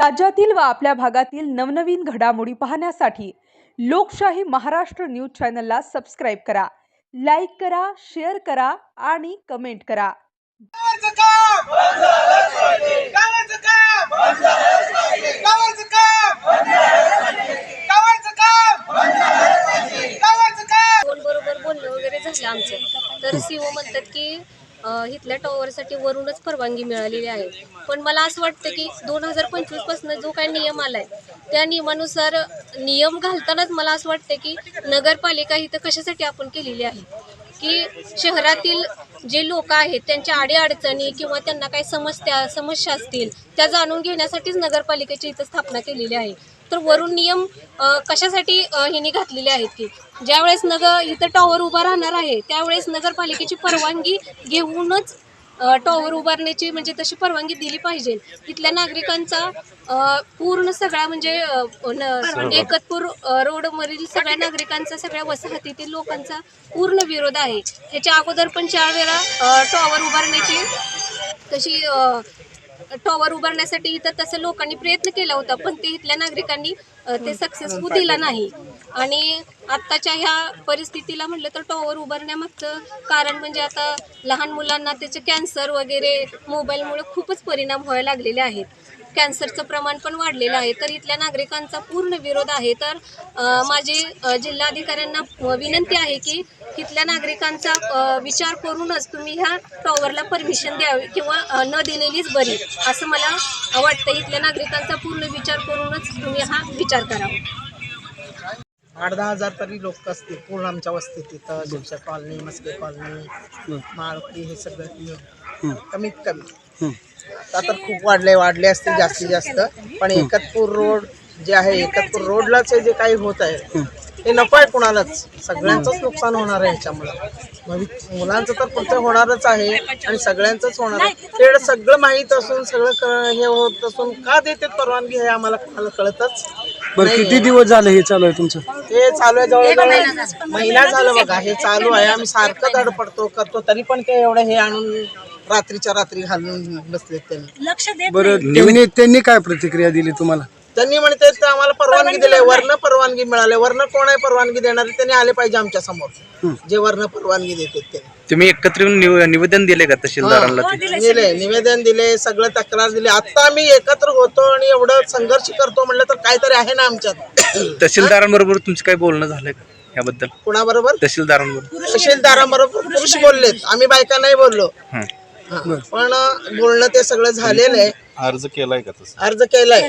राज्यातील व आपल्या भागातील नवनवीन घडामोडी पाहण्यासाठी लोकशाही महाराष्ट्र न्यूज चॅनलला सबस्क्राईब करा लाईक करा शेअर करा आणि कमेंट करा. बरोबर बोलणं वगैरे झालं आमचं. तर सीओ म्हणतात की इथल्या टॉवरसाठी वरूनच परवानगी मिळालेली आहे. पण मला असं वाटतं की दोन हजार पंचवीसपासून जो काही नियम आलाय त्या नियमानुसार नियम घालतानाच मला असं वाटतं की नगरपालिका ही तर कशासाठी आपण केलेली आहे? की शहरातील जे लोक आहेत त्यांच्या अडीअडचणी किंवा त्यांना काही समस्या समस्या असतील त्या जाणून घेण्यासाठीच नगरपालिकेची इथं स्थापना केलेली आहे. तर वरून नियम कशासाठी अ, ह्यांनी घातलेले आहेत की ज्यावेळेस नगर इथं टॉवर उभा राहणार आहे त्यावेळेस नगरपालिकेची परवानगी घेऊनच टॉवर उभारण्याची म्हणजे तशी परवानगी दिली पाहिजे. तिथल्या नागरिकांचा पूर्ण सगळ्या म्हणजे न- एकतपूर रोडवरील सगळ्या नागरिकांचा सगळ्या वसाहतीतील लोकांचा पूर्ण विरोध आहे. ह्याच्या अगोदर पण चार वेळा टॉवर उभारण्याची तशी टॉवर उभारण्यासाठी इथं तसं लोकांनी प्रयत्न केला होता पण ते इथल्या नागरिकांनी ते सक्सेसफुल दिला नाही. आणि आत्ताच्या ह्या परिस्थितीला म्हटलं तर टॉवर उभारण्यामागचं कारण म्हणजे आता लहान मुलांना त्याचे कॅन्सर वगैरे मोबाईलमुळे खूपच परिणाम व्हायला लागलेले आहेत. कॅन्सरचं प्रमाण पण वाढलेलं आहे. तर इथल्या नागरिकांचा पूर्ण विरोध आहे. तर माझे माझी जिल्हाधिकाऱ्यांना विनंती आहे की इथल्या नागरिकांचा विचार करूनच तुम्ही ह्या टॉवरला परमिशन द्यावी किंवा न दिलेलीच बरी असं मला वाटतं. इथल्या नागरिकांचा पूर्ण विचार करूनच तुम्ही हा विचार करावा. आठ दहा हजार तरी लोक असतील पूर्ण आमच्या वस्तीत तिथं शिक्षक कॉलनी मस्के कॉलनी माळकी हे सगळं मिळून. कमीत कमी. आता तर खूप वाढले वाढले असतील जास्तीत जास्त. पण एकतपूर रोड जे आहे एकतपूर रोडलाच जे काही होत आहे हे नको आहे कुणालाच. सगळ्यांचंच नुकसान होणार आहे ह्याच्यामुळे. मुलांचं तर पुढचं होणारच आहे आणि सगळ्यांचंच होणार आहे. ते सगळं माहीत असून सगळं क- हे होत असून का देतात परवानगी हे आम्हाला कुणाला कळतच बरं किती दिवस झाले हे चालू आहे तुमचं? हे चालू आहे जवळजवळ महिना झालं. बघा हे चालू आहे. आम्ही सारखं धडपडतो करतो. तरी पण ते एवढं हे आणून रात्रीच्या रात्री घालून बसलेत त्यांनी. बरं त्यांनी त्यांनी काय प्रतिक्रिया दिली तुम्हाला? त्यांनी म्हणते ते आम्हाला परवानगी दिली वर्ण परवानगी मिळाली वर्ण कोण आहे परवानगी देणारे त्यांनी आले पाहिजे आमच्यासमोर. जे वर्ण परवानगी देतात ते. तुम्ही एकत्र येऊन निव- निवेदन दिले का तहसीलदारांना ते? दिले निवेदन दिले सगळं तक्रार दिली. आता आम्ही एकत्र होतो आणि एवढं संघर्ष करतो म्हणलं तर काहीतरी आहे ना आमच्यात. तहसीलदारांबरोबर तुमचं काही बोलणं झालंय का याबद्दल? कुणाबरोबर? तहसीलदारांबरोबर. तहसीलदाराबरोबर पुरुष बोललेत. आम्ही बायका नाही बोललो. हं. हा. पण बोलणं ते सगळं झालेलं आहे. अर्ज केलाय का तसं? अर्ज केलाय.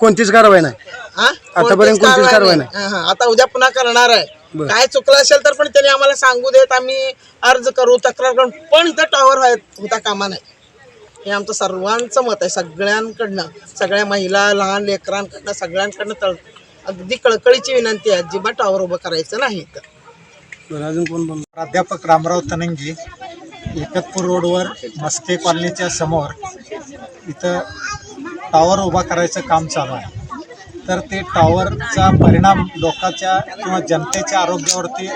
कोणतीच कारवाई नाही. हा? आतापर्यंत कोणतीच कोणतीच कारवाई हा, हा. आता उद्या पुन्हा करणार आहे. बरं. काय चुकलं असेल तर पण त्यांनी आम्हाला सांगू देत आम्ही अर्ज करू तक्रार करू. पण इथं टॉवर होता कामा नाही. हे आमचं सर्वांचं मत आहे. सगळ्यांकडनं सगळ्या महिला लहान लेकरांकडनं सगळ्यांकडनं तळ अगदी कळकळीची विनंती आहे. अजिबात टॉवर उभं करायचं नाही बरं अजून कोण बोल प्राध्यापक रामराव तनंगी एकतपूर रोडवर मस्के कॉलनीच्या समोर इथं टॉवर उभा करायचं काम चालू आहे. तर ते टॉवरचा परिणाम लोकांच्या किंवा जनतेच्या आरोग्यावरती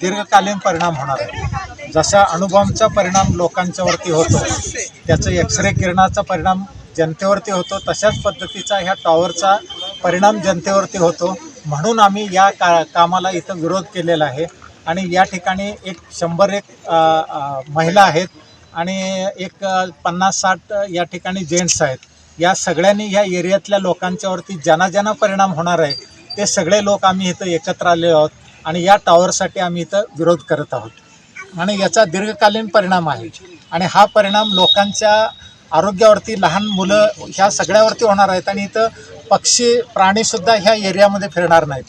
दीर्घकालीन परिणाम होणार आहे. जसा अणुबॉम्बचा परिणाम लोकांच्यावरती होतो त्याचं एक्सरे किरणाचा परिणाम जनतेवरती होतो तशाच पद्धतीचा ह्या टॉवरचा परिणाम जनतेवरती होतो. म्हणून आम्ही या का कामाला इथं विरोध केलेला आहे. आणि या ठिकाणी एक शंभर एक महिला आहेत आणि एक पन्नास साठ या ठिकाणी जेंट्स आहेत. या सगळ्यांनी ह्या एरियातल्या लोकांच्यावरती ज्यांना ज्यांना परिणाम होणार आहे ते सगळे लोक आम्ही इथं एकत्र आले आहोत आणि या टॉवरसाठी आम्ही इथं विरोध करत आहोत. आणि याचा दीर्घकालीन परिणाम आहे आणि हा परिणाम लोकांच्या आरोग्यावरती लहान मुलं ह्या सगळ्यावरती होणार आहेत आणि इथं पक्षी प्राणीसुद्धा ह्या एरियामध्ये फिरणार नाहीत.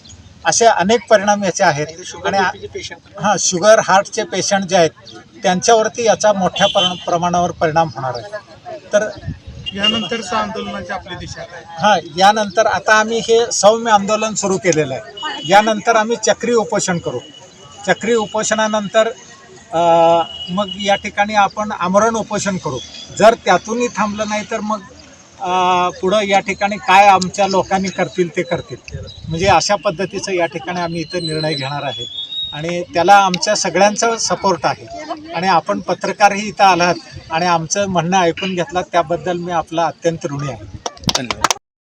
असे अनेक परिणाम याचे आहेत. आणि हां शुगर हार्टचे पेशंट जे आहेत त्यांच्यावरती याचा मोठ्या पर प्रमाणावर परिणाम होणार आहे. तर यानंतरचं आंदोलनाची आपली दिशा काय? हां यानंतर आता आम्ही हे सौम्य आंदोलन सुरू केलेलं आहे. यानंतर आम्ही चक्री उपोषण करू. चक्री उपोषणानंतर मग या ठिकाणी आपण आमरण उपोषण करू. जर त्यातूनही थांबलं नाही तर मग पुढं या ठिकाणी काय आमच्या लोकांनी करतील ते करतील. म्हणजे अशा पद्धतीचं या ठिकाणी आम्ही इथं निर्णय घेणार आहे. आणि त्याला आमच्या सगळ्यांचा सपोर्ट आहे. आणि आपण पत्रकारही इथं आलात आणि आमचं म्हणणं ऐकून घेतलात त्याबद्दल मी आपला अत्यंत ऋणी आहे. धन्यवाद.